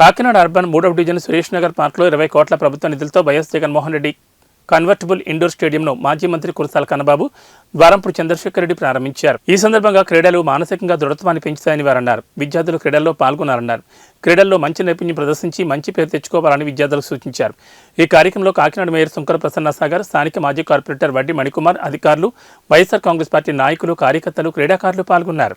Kakinada urban మూడవ division Suresh Nagar పార్క్లో ఇరవై కోట్ల ప్రభుత్వ నిధులతో YS Jaganmohan Reddy convertible indoor స్టేడియంను మాజీ మంత్రి కురసాల కన్నబాబు ద్వారంపూడి చంద్రశేఖర్ రెడ్డి ప్రారంభించారు. ఈ సందర్భంగా క్రీడలు మానసికంగా దృఢత్వాన్ని పెంచుతాయని వారన్నారు. విద్యార్థులు క్రీడల్లో పాల్గొన్నారన్నారు క్రీడల్లో మంచి నైపుణ్యం ప్రదర్శించి మంచి పేరు తెచ్చుకోవాలని విద్యార్థులకు సూచించారు. ఈ కార్యక్రమంలో కాకినాడ మేయర్ శంకర ప్రసన్న సాగర్ స్థానిక మాజీ కార్పొరేటర్ వడ్డీ మణికుమార్ అధికారులు వైఎస్ఆర్ కాంగ్రెస్ పార్టీ నాయకులు కార్యకర్తలు క్రీడాకారులు పాల్గొన్నారు.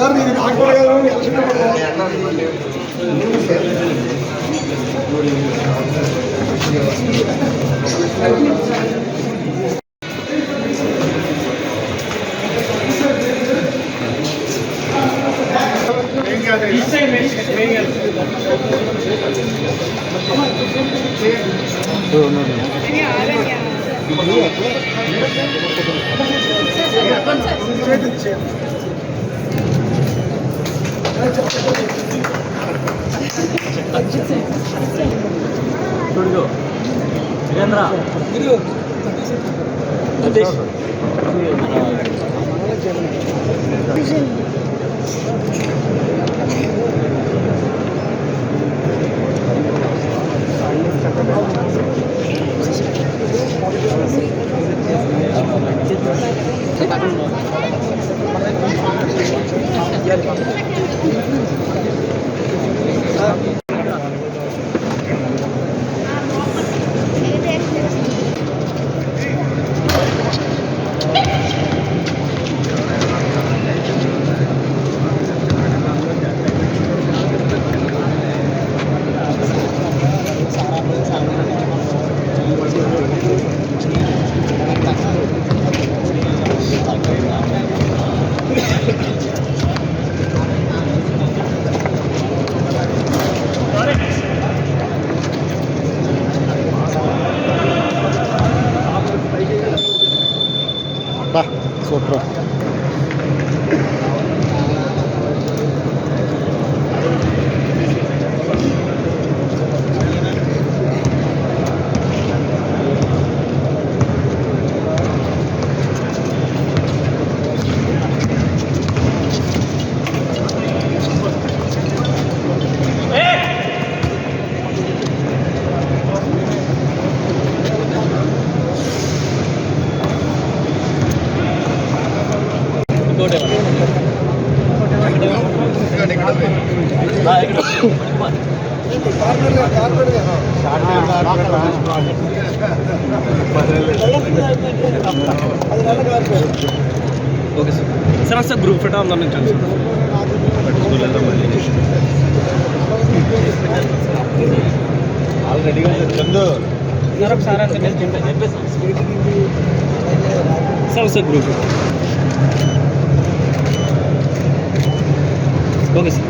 సార్ నేను ఆగపడగలను చూడు వీరేంద్ర సతీష్ Супер. Sir ఒకసారి గ్రూప్ ఫోటో ఉందా నుంచి ఆల్రెడీగా చందు సార్ ఒకసారి అంతే చెప్పేసి సార్ ఒకసారి గ్రూప్ ఓకే సార్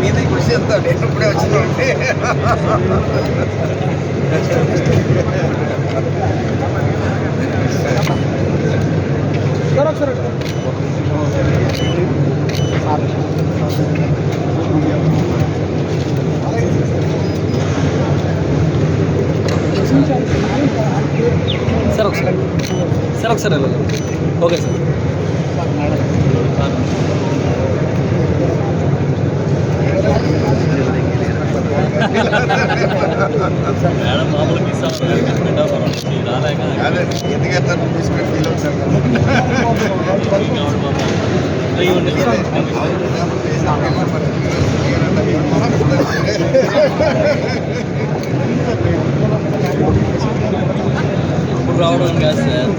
మీద కృషి ఎంత నేను ఇప్పుడే వచ్చిందంటే ಸರ್ ಅಲ್ಲ ಓಕೆ ಸರ್ రావడం కాదు సార్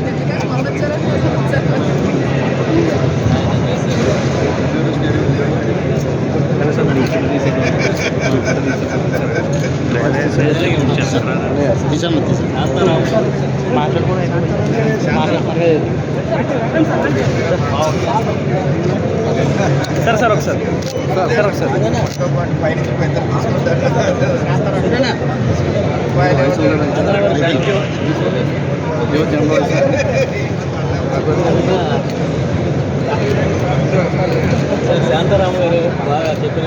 సార్ సార్ ఒకసారి సార్ ఒకసారి థ్యాంక్ యూ శాంతారాం గారు బాగా చెప్పిన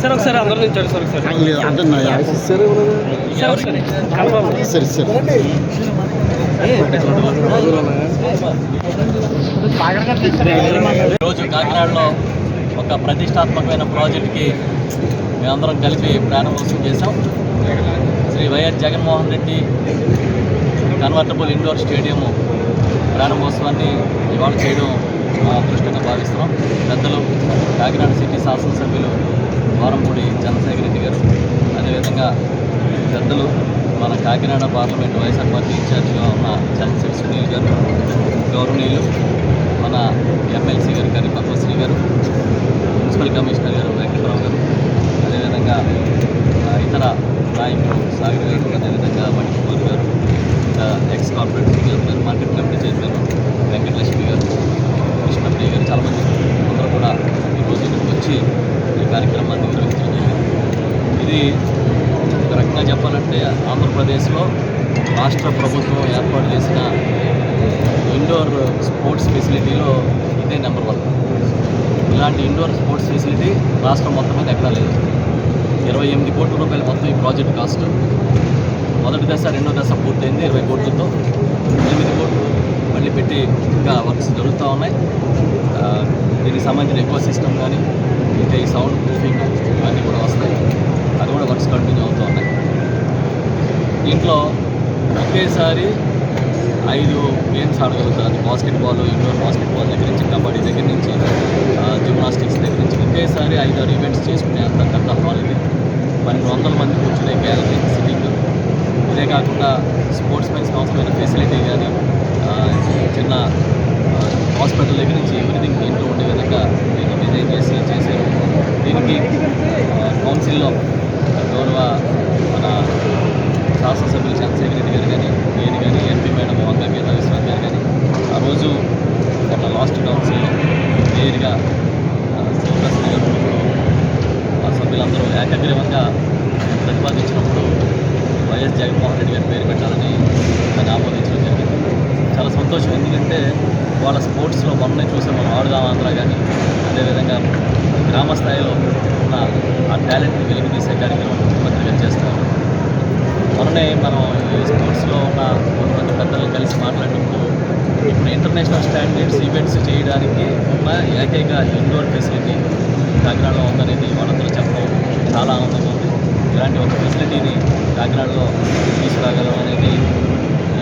సార్ ఒకసారి అందరూ నిల్చోండి సార్ ఒకసారి. సార్ సరే. ఈరోజు కాకినాడలో ఒక ప్రతిష్టాత్మకమైన ప్రాజెక్ట్కి మేమందరం కలిపి ప్రారంభోత్సవం చేశాం. Shri YS Jaganmohan Reddy convertible indoor stadium ప్రారంభోత్సవాన్ని ఇవాళ చేయడం మా అదృష్టంగా భావిస్తున్నాం. పెద్దలు కాకినాడ సిటీ శాసనసభ్యులు వారంపూడి చంద్రశేఖర్ రెడ్డి గారు అదేవిధంగా పెద్దలు మన కాకినాడ పార్లమెంట్ వైఎస్ఆర్ పార్టీ ఇన్ఛార్జిగా ఉన్న చంద్రశేఖర్ సునీల్ గారు గౌరవనీయులు మన ఎమ్మెల్సీ గారు గారి పద్మశ్రీ గారు మున్సిపల్ కమిషనర్ గారు వెంకటరావు గారు అదేవిధంగా ఇతర నాయకులు సాగర్ గారు అదేవిధంగా Manikumar garu ex corporate senior garu market committee chairman Venkatalakshmi garu Krishnapriya garu చాలామంది అందరూ కూడా ఈరోజు ఇక్కడికి వచ్చి ఈ కార్యక్రమాన్ని నిర్వహించడం ఇది ఒక రకంగా చెప్పాలంటే ఆంధ్రప్రదేశ్లో రాష్ట్ర ప్రభుత్వం ఏర్పాటు చేసిన ఇండోర్ స్పోర్ట్స్ ఫెసిలిటీలో ఇదే నెంబర్ వన్. ఇలాంటి ఇండోర్ స్పోర్ట్స్ ఫెసిలిటీ రాష్ట్రం మొత్తం మీద ఎక్కడా లేదు. ఇరవై ఎనిమిది కోట్ల రూపాయలు మొత్తం ఈ ప్రాజెక్ట్ కాస్ట్ మొదటి దశ రెండో దశ పూర్తయింది ఇరవై కోట్లతో ఎనిమిది కోట్లు మళ్ళీ పెట్టి ఇంకా వర్క్స్ జరుగుతూ ఉన్నాయి. దీనికి సంబంధించిన ఎక్కువ సిస్టమ్ కానీ ఇంకా ఈ సౌండ్ ప్రూఫింగ్ ఇవన్నీ కూడా వస్తాయి. అది కూడా వర్క్స్ కంటిన్యూ అవుతూ ఉన్నాయి. దీంట్లో ఒకేసారి ఐదు గేమ్స్ ఆడగలుగుతారు. బాస్కెట్బాల్ ఇండోర్ బాస్కెట్బాల్ దగ్గర నుంచి కబడ్డీ దగ్గర నుంచి జిమ్నాస్టిక్స్ దగ్గర నుంచి ఒకేసారి ఐదు ఆరు ఈవెంట్స్ చేసుకునే అంత పెద్ద హాల్ ఇది పన్నెండు వందల మంది కూర్చునే గ్యాలరీ సిట్టింగ్ ఇదే కాకుండా స్పోర్ట్స్ మెన్స్కి అవసరమైన ఫెసిలిటీ కానీ చిన్న హాస్పిటల్ దగ్గర నుంచి ఎవ్రీథింగ్ ఇంట్లో ఉండే విధంగా దీన్ని డిజైన్ చేసి చేశారు. దీనికి కౌన్సిల్లో గౌరవ మన శాసనసభ్యులు చంద్రశేఖర్ రెడ్డి గారు కానీ నేను కానీ ఎంపీ మేడం వంద మీద విశ్వనాథ్ గారు కానీ ఆ రోజు మొన్న లాస్ట్ కౌన్సిల్లో క్లియర్గా శివప్రసన్న గారు ఉన్నప్పుడు ఆ సభ్యులందరూ ఏకగ్రీవంగా ప్రతిపాదించినప్పుడు వైఎస్ జగన్మోహన్ రెడ్డి గారి పేరు పెట్టాలని దాన్ని ఆమోదించడం జరిగింది చాలా సంతోషం ఎందుకంటే వాళ్ళ స్పోర్ట్స్లో మొన్నే చూసాం మనం ఆడుదాం ఆంధ్ర కానీ అదేవిధంగా గ్రామ స్థాయిలో ఉన్న ఆ టాలెంట్ని వెలికి తీసే కార్యక్రమం ముఖ్యమంత్రి గారు చేస్తారు మొన్ననే మనం స్పోర్ట్స్లో ఉన్న కొంతమంది పెద్దలు కలిసి మాట్లాడినప్పుడు ఇప్పుడు ఇంటర్నేషనల్ స్టాండర్డ్స్ ఈవెంట్స్ చేయడానికి ఉన్న ఏకైక ఇండోర్ ఫెసిలిటీ కాకినాడలో ఉందనేది వాళ్ళందరూ చెప్పడం చాలా ఆనందంగా ఉంది. ఇలాంటి ఒక ఫెసిలిటీని కాకినాడలో తీసుకురాగలం అనేది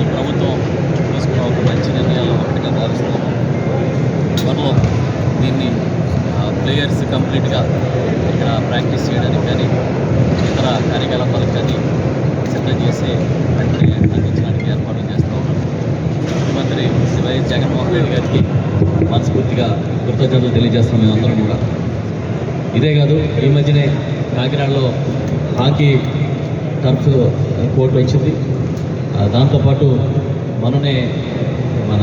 ఈ ప్రభుత్వం తీసుకున్న ఒక మంచి నిర్ణయాల్లో ఒకటిగా భావిస్తున్నాము. త్వరలో దీన్ని ప్లేయర్స్ కంప్లీట్గా ఇక్కడ ప్రాక్టీస్ చేయడానికి కానీ ఇతర కార్యకలాపాలకు కానీ సిద్ధం చేసి వెంటనే అందించడానికి ఏర్పాట్లు చేస్తూ ఉన్నాం ముఖ్యమంత్రి శ్రీ జగన్మోహన్ రెడ్డి గారికి మనస్ఫూర్తిగా కృతజ్ఞతలు తెలియజేస్తాం మేమందరం కూడా. ఇదే కాదు ఈ మధ్యనే కాకినాడలో హాకీ టర్ఫ్ కోర్టు వచ్చింది. దాంతోపాటు మననే మన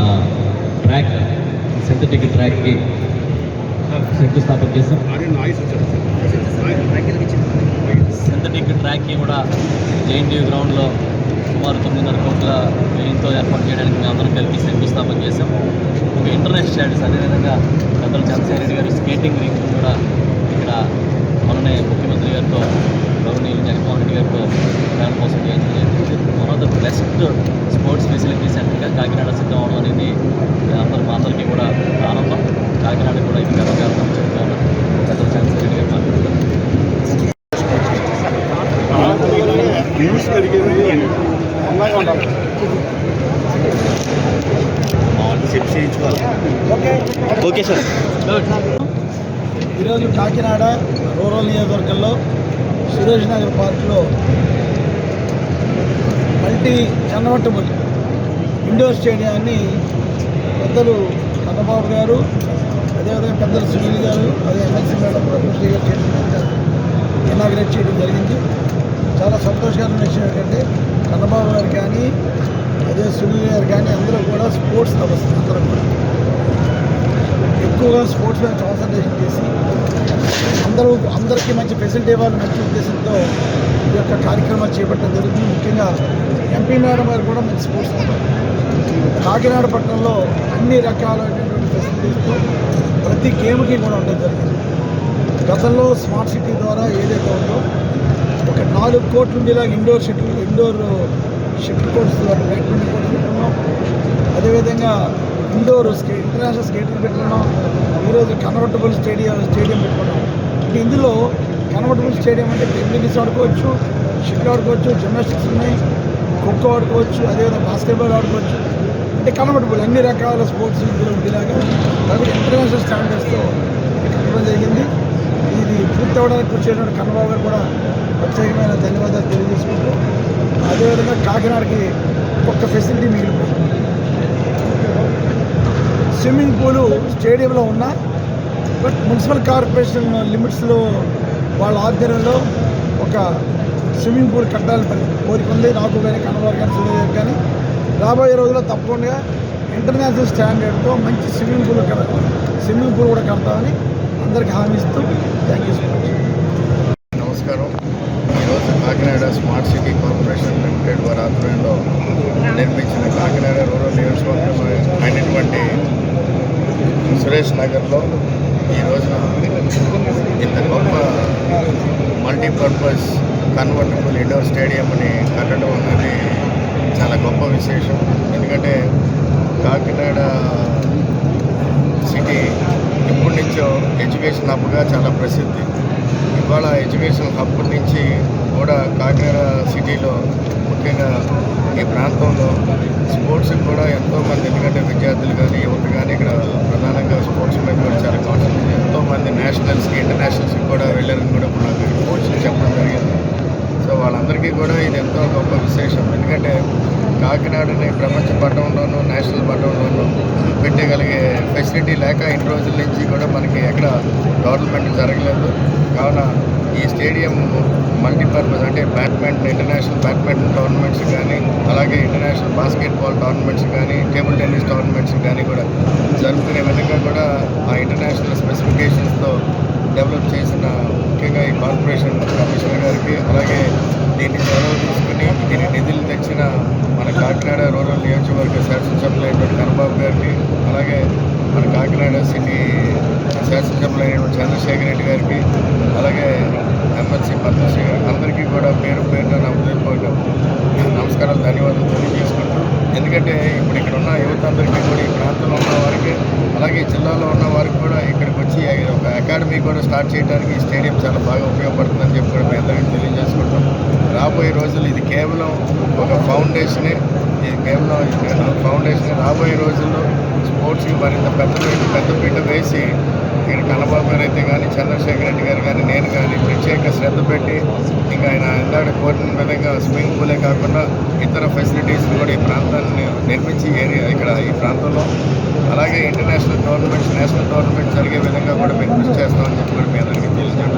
ట్రాక్ సింథటిక్ ట్రాక్కి శంకుస్థాపన చేసాం సింథటిక్ ట్రాక్కి కూడా జేఎన్టీయూ గ్రౌండ్లో సుమారు తొమ్మిదిన్నర కోట్ల వ్యయంతో ఏర్పాటు చేయడానికి మేము అందరం కలిపి శంకుస్థాపన చేసాం ఒక ఇంటర్నేషనల్ స్టాండర్డ్స్ అదేవిధంగా పెద్దలు చంద్రశేఖర రెడ్డి గారు స్కేటింగ్ రింగ్ కూడా ఇక్కడ మొన్ననే ముఖ్యమంత్రి గారితో గౌరవనీయులు జగన్మోహన్ రెడ్డి గారితో కోసం చేయించడం of the best sports facility సెంటర్గా Kakinada సిద్ధం అవడం అనేది అందరి మా అందరికీ కూడా ఆనందం కాకినాడ కూడా ఇది గర్వకారణం చెప్తా ఉన్నాను పెద్దలు చంద్రశేఖర గారు న్యూస్ చేయించుకోవాలి ఓకే సార్ ఈరోజు కాకినాడ రూరల్ నియోజకవర్గంలో సురేష్ నగర్ పార్క్లో మల్టీ కన్వర్టబుల్ ఇండోర్ స్టేడియాన్ని పెద్దలు కన్నబాబు గారు అదేవిధంగా పెద్దలు సునీల్ గారు అదే ఎమ్మెల్సీ మేడం రఘుశ్రీ గారు చేయడం ఇనాగ్రేట్ చేయడం జరిగింది. చాలా సంతోషకరమైన విషయం ఏంటంటే కన్నబాబు గారు కానీ అదే సునీల్ గారు కానీ అందరూ కూడా స్పోర్ట్స్ లవర్స్ అందరూ కూడా. ఎక్కువగా స్పోర్ట్స్ మీద కాన్సన్ట్రేషన్ చేసి అందరూ అందరికీ మంచి ఫెసిలిటీ ఇవ్వాలి మంచి ఉద్దేశంతో ఈ యొక్క కార్యక్రమాలు చేపట్టడం జరుగుతుంది. ముఖ్యంగా ఎంపీ మేడం గారు కూడా మంచి స్పోర్ట్స్ కాకినాడ పట్టణంలో అన్ని రకాలైనటువంటి ఫెసిలిటీస్తో ప్రతి గేమ్కి కూడా ఉండడం జరిగింది. గతంలో స్మార్ట్ సిటీ ద్వారా ఏదైతే ఉందో ఒక నాలుగు కోట్లు ఉండేలాగా indoor shuttle indoor shuttle courts badminton courts అదేవిధంగా ఇండోర్ స్కే ఇంటర్నేషనల్ స్కేటింగ్ పెట్టుకున్నాం. ఈరోజు కన్వర్టబుల్ స్టేడియం స్టేడియం పెట్టుకున్నాం. అంటే ఇందులో కన్వర్టబుల్ స్టేడియం అంటే టెన్నిస్ ఆడుకోవచ్చు షటిల్ ఆడుకోవచ్చు జిమ్నాస్టిక్స్ ఉన్నాయి ఖోఖో ఆడుకోవచ్చు అదేవిధంగా బాస్కెట్బాల్ ఆడుకోవచ్చు. అంటే కన్వర్టబుల్ అన్ని రకాల స్పోర్ట్స్ ఇందులో ఉండేలాగా. కాబట్టి ఇంటర్నేషనల్ స్టాండర్డ్స్తో కట్టడం జరిగింది. ఇది పూర్తి అవ్వడానికి కృషి చేసిన కన్నబాబు గారు కూడా ప్రత్యేకమైన ధన్యవాదాలు తెలియజేసుకుంటూ అదేవిధంగా కాకినాడకి ఒక్క ఫెసిలిటీ మిగిలిపోతుంది. స్విమ్మింగ్ పూలు స్టేడియంలో ఉన్నా బట్ మున్సిపల్ కార్పొరేషన్ లిమిట్స్లో వాళ్ళ ఆధ్వర్యంలో ఒక స్విమ్మింగ్ పూల్ కట్టాలని కోరిక ఉంది. నాకు కానీ కన్నబాబు కానీ సునీల్ కానీ రాబోయే రోజుల్లో తప్పకుండా ఇంటర్నేషనల్ స్టాండర్డ్తో మంచి స్విమ్మింగ్ పూల్ కడతాం స్విమ్మింగ్ పూల్ కూడా కడతామని అందరికి హామీ ఇస్తూ థ్యాంక్ యూ సో మచ్ నమస్కారం. ఈరోజు Kakinada smart city corporation limited వారి ఆధ్వర్యంలో నిర్మించిన కాకినాడ రూరల్ నియోజకవర్గం అయినటువంటి సురేష్ నగర్లో ఈ రోజున ఇంత గొప్ప మల్టీపర్పస్ కన్వర్టబుల్ ఇండోర్ స్టేడియంని కట్టడం అనేది చాలా గొప్ప విశేషం. ఎందుకంటే కాకినాడ సిటీ ఇప్పటి నుంచో ఎడ్యుకేషన్ హబ్గా చాలా ప్రసిద్ధి. ఇవాళ ఎడ్యుకేషన్ హబ్ నుంచి కూడా కాకినాడ సిటీలో ముఖ్యంగా ఈ ప్రాంతంలో స్పోర్ట్స్కి కూడా ఎంతోమంది ఎందుకంటే విద్యార్థులు కానీ యువత కానీ ఇక్కడ ప్రధానంగా స్పోర్ట్స్ మీద కూడా చాలా కాన్సన్ట్రేట్ ఎంతోమంది నేషనల్స్కి ఇంటర్నేషనల్స్కి కూడా వెళ్ళారని కూడా ఇప్పుడు నాకు కోచ్లు చెప్పడం జరిగింది. సో వాళ్ళందరికీ కూడా ఇది ఎంతో గొప్ప విశేషం. ఎందుకంటే కాకినాడని ప్రపంచ పట్టణంలోనూ నేషనల్ పట్టణంలోనూ పెట్టగలిగే ఫెసిలిటీ లేక ఇన్ని రోజుల నుంచి కూడా మనకి ఎక్కడ డెవలప్మెంట్ జరగలేదు. కావున ఈ స్టేడియం మల్టీపర్పస్ అంటే బ్యాడ్మింటన్ ఇంటర్నేషనల్ బ్యాడ్మింటన్ టోర్నమెంట్స్ కానీ అలాగే ఇంటర్నేషనల్ బాస్కెట్బాల్ టోర్నమెంట్స్ కానీ టేబుల్ టెన్నిస్ టోర్నమెంట్స్ కానీ కూడా జరుగుతున్న విధంగా కూడా ఆ ఇంటర్నేషనల్ స్పెసిఫికేషన్స్తో డెవలప్ చేసిన ముఖ్యంగా ఈ కార్పొరేషన్ కమిషనర్ గారికి అలాగే దీన్ని చొరవ తీసుకుని దీన్ని నిధులు తెచ్చిన మన కాకినాడ రూరల్ నియోజకవర్గ శాసనసభ్యులైనటువంటి కన్నబాబు గారికి అలాగే మన కాకినాడ సిటీ శాసనసభ్యులైనటువంటి చంద్రశేఖర్ రెడ్డి గారికి అలాగే ఎమ్మెల్సీ పద్మశ్రీ గారికి అందరికీ కూడా పేరు పేరున నా నమస్కారాలు ధన్యవాదాలు తెలియజేసుకుంటూ ఎందుకంటే ఇప్పుడు ఇక్కడ ఉన్న యువత అందరికీ కూడా ఈ ప్రాంతంలో ఉన్న వారికి అలాగే జిల్లాలో ఉన్న వారికి కూడా ఇక్కడికి వచ్చి ఒక అకాడమీ కూడా స్టార్ట్ చేయడానికి ఈ స్టేడియం చాలా బాగా ఉపయోగపడుతుందని చెప్పి కూడా మేము అందరికీ తెలియజేసుకుంటాం. రాబోయే రోజులు ఇది కేవలం ఒక ఫౌండేషనే ఇది కేవలం ఇది ఫౌండేషన్ రాబోయే రోజుల్లో స్పోర్ట్స్కి మరింత పెద్ద పెద్ద పీట వేసి ఇక్కడ కన్నబాబు గారు అయితే కానీ చంద్రశేఖర్ రెడ్డి గారు కానీ నేను కానీ ప్రత్యేక శ్రద్ధ పెట్టి ఇంకా ఆయన ఇందాక కోరిన విధంగా స్విమ్మింగ్ పూలే కాకుండా ఇతర ఫెసిలిటీస్ కూడా ఈ ప్రాంతాన్ని నిర్మించి ఏరియా ఇక్కడ ఈ ప్రాంతంలో అలాగే ఇంటర్నేషనల్ టోర్నమెంట్స్ నేషనల్ టోర్నమెంట్స్ జరిగే విధంగా కూడా మేము కృషి చేస్తామని చెప్పి కూడా మీ అందరికీ తెలియజేయండి